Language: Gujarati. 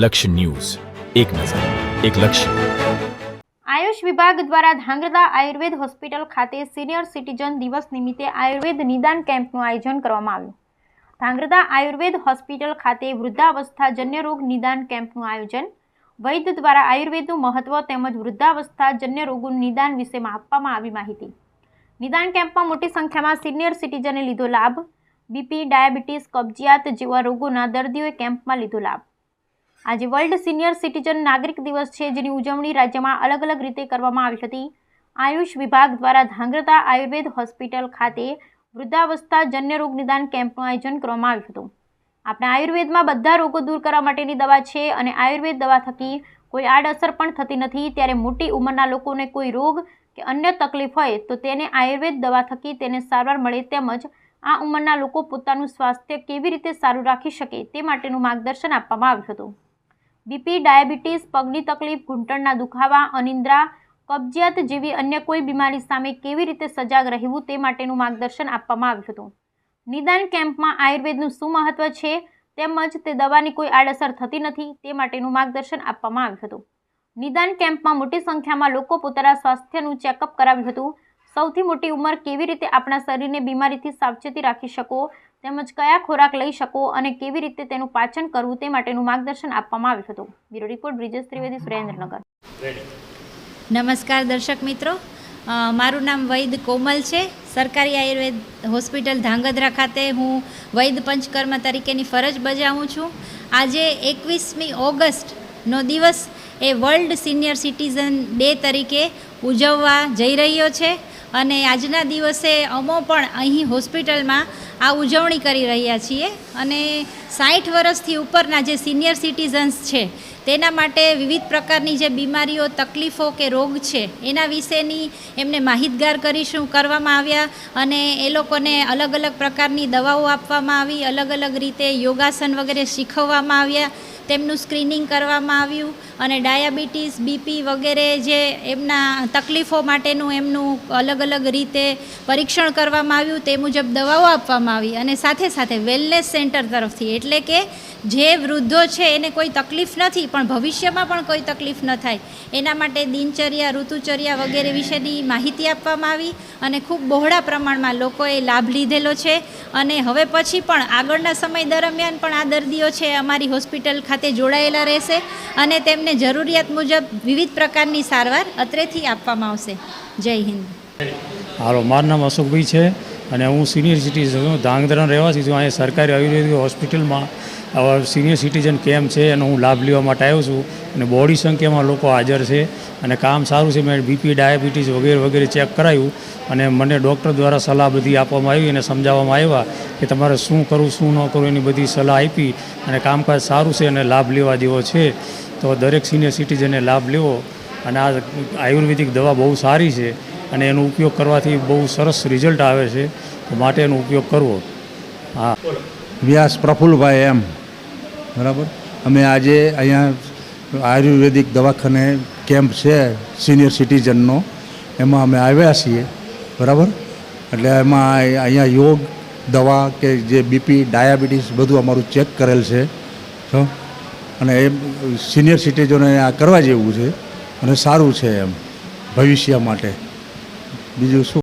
લક્ષ્ય ન્યૂઝ. એક નજર, એક લક્ષ્ય. આયુષ વિભાગ દ્વારા ધાંગધ્રા આયુર્વેદ હોસ્પિટલ ખાતે સિનિયર સિટીઝન દિવસ નિમિત્તે આયુર્વેદ નિદાન કેમ્પનું આયોજન કરવામાં આવ્યું. ધાંગધ્રા આયુર્વેદ હોસ્પિટલ ખાતે વૃદ્ધાવસ્થાજન્ય રોગ નિદાન કેમ્પનું આયોજન, વૈદ્ય દ્વારા આયુર્વેદનું મહત્વ તેમજ વૃદ્ધાવસ્થાજન્ય રોગોનું નિદાન વિશેમાં આપવામાં આવી માહિતી. નિદાન કેમ્પમાં મોટી સંખ્યામાં સિનિયર સિટીઝને લીધો લાભ, બીપી, ડાયાબિટીસ, કબજિયાત જેવા રોગોના દર્દીઓએ કેમ્પમાં લીધો લાભ. આજે વર્લ્ડ સિનિયર સિટીઝન નાગરિક દિવસ છે, જેની ઉજવણી રાજ્યમાં અલગ અલગ રીતે કરવામાં આવી હતી. આયુષ વિભાગ દ્વારા ધાંગ્રતા આયુર્વેદ હોસ્પિટલ ખાતે વૃદ્ધાવસ્થા જન્ય રોગ નિદાન કેમ્પનું આયોજન કરવામાં આવ્યું હતું. આપણે આયુર્વેદમાં બધા રોગો દૂર કરવા માટેની દવા છે અને આયુર્વેદ દવા થકી કોઈ આડઅસર પણ થતી નથી. ત્યારે મોટી ઉંમરના લોકોને કોઈ રોગ કે અન્ય તકલીફ હોય તો તેને આયુર્વેદ દવા થકી તેને સારવાર મળે તેમજ આ ઉંમરના લોકો પોતાનું સ્વાસ્થ્ય કેવી રીતે સારું રાખી શકે તે માટેનું માર્ગદર્શન આપવામાં આવ્યું હતું. બીપી, ડાયાબિટીસ, પગની તકલીફ, ઘૂંટણના દુખાવા, અનિદ્રા, કબજિયાત જેવી અન્ય કોઈ બીમારી સામે કેવી રીતે સજાગ રહેવું તે માટેનું માર્ગદર્શન આપવામાં આવ્યું હતું. નિદાન કેમ્પમાં આયુર્વેદનું શું મહત્વ છે તેમજ તે દવાની કોઈ આડઅસર થતી નથી તે માટેનું માર્ગદર્શન આપવામાં આવ્યું હતું. નિદાન કેમ્પમાં મોટી સંખ્યામાં લોકો પોતાના સ્વાસ્થ્યનું ચેકઅપ કરાવ્યું હતું. સૌથી મોટી ઉંમર કેવી રીતે આપણા શરીરને બીમારીથી સાવચેતી રાખી શકો તેમજ કયા ખોરાક લઈ શકો અને કેવી રીતે તેનું પાચન કરવું તે માટેનું માર્ગદર્શન આપવામાં આવ્યું હતું. Bureau report Brijesh Trivedi Surendranagar. નમસ્કાર દર્શક મિત્રો. મારું નામ વૈદ કોમલ છે. સરકારી આયુર્વેદ હોસ્પિટલ ધાંગધ્રા ખાતે હું વૈદ પંચકર્મ તરીકેની ફરજ બજાવું છું. આજે એકવીસમી ઓગસ્ટનો દિવસ એ વર્લ્ડ સિનિયર સિટીઝન ડે તરીકે ઉજવવા જઈ રહ્યો છે. અને આજના દિવસે અમો પણ અહીં હોસ્પિટલમાં આ ઉજવણી કરી રહ્યા છીએ અને સાઠ વર્ષથી ઉપરના જે સિનિયર સિટીઝન્સ છે, તેના માટે વિવિધ પ્રકારની જે બીમારીઓ, તકલીફો કે રોગ છે, એના વિશેની એમને માહિતગાર કરીશું, કરવામાં આવ્યા અને એ લોકોને અલગ અલગ પ્રકારની દવાઓ આપવામાં આવી, અલગ અલગ રીતે યોગાસન વગેરે શીખવવામાં આવ્યા, તેમનું સ્ક્રીનિંગ કરવામાં આવ્યું અને ડાયાબિટીસ, બીપી વગેરે જે એમના તકલીફો માટેનું એમનું અલગ અલગ રીતે પરીક્ષણ કરવામાં આવ્યું, તે મુજબ દવાઓ આપવામાં આવી અને સાથે સાથે વેલનેસ સેન્ટર તરફથી. એટલે કે જે વૃદ્ધો છે, એને કોઈ તકલીફ નથી, પણ ભવિષ્યમાં પણ કોઈ તકલીફ ન થાય. એના માટે દિનચર્યા, ઋતુચર્યા વગેરે વિશેની માહિતી આપવામાં આવી અને ખૂબ બહોળા પ્રમાણમાં લોકોએ લાભ લીધેલો છે. અને હવે પછી પણ આગળના સમય દરમિયાન પણ આ દર્દીઓ છે, અમારી હોસ્પિટલ ખાતે જોડાયેલા રહેશે અને તેમને જરૂરિયાત મુજબ વિવિધ પ્રકારની સારવાર અત્રેથી આપવામાં આવશે. જય હિન્દ. હાલો, મારું નામ અશોકભાઈ છે. અને હું સિનિયર સિટીઝન છું. ધાંગધ્રાનો રહેવાસી છું. અહીંયા સરકારી આયુર્વેદિક હોસ્પિટલમાં. આવા સિનિયર સિટીઝન કેમ્પ છે એનો હું લાભ લેવા માટે આવ્યો છું. અને બોડી સંખ્યામાં લોકો હાજર છે. અને કામ સારું છે. મેં બીપી ડાયાબિટીસ વગેરે વગેરે ચેક કરાવ્યું અને મને ડૉક્ટર દ્વારા સલાહ બધી આપવામાં આવી અને સમજાવવામાં આવ્યા કે તમારે શું કરવું, શું ન કરવું એની બધી સલાહ આપી અને કામકાજ સારું છે અને લાભ લેવા જેવો છે. તો દરેક સિનિયર સિટીઝને લાભ લેવો. અને આ આયુર્વેદિક દવા બહુ સારી છે. અને એનો ઉપયોગ કરવાથી બહુ સરસ રિઝલ્ટ આવે છે. તો માટે એનો ઉપયોગ કરવો. હા. વ્યાસ પ્રફુલ્લભાઈ એમ. બરાબર? અમે આજે અહીંયા આયુર્વેદિક દવાખાને કેમ્પ છે સિનિયર સિટીઝનનો. એમાં અમે આવ્યા છીએ. બરાબર? એટલે એમાં અહીંયા યોગ દવા કે જે બીપી, ડાયાબિટીસ બધું અમારું ચેક કરેલ છે. છો અને એ સિનિયર સિટીઝનોને આ કરવા જેવું છે. અને સારું છે એમ. ભવિષ્ય માટે. બીજું શું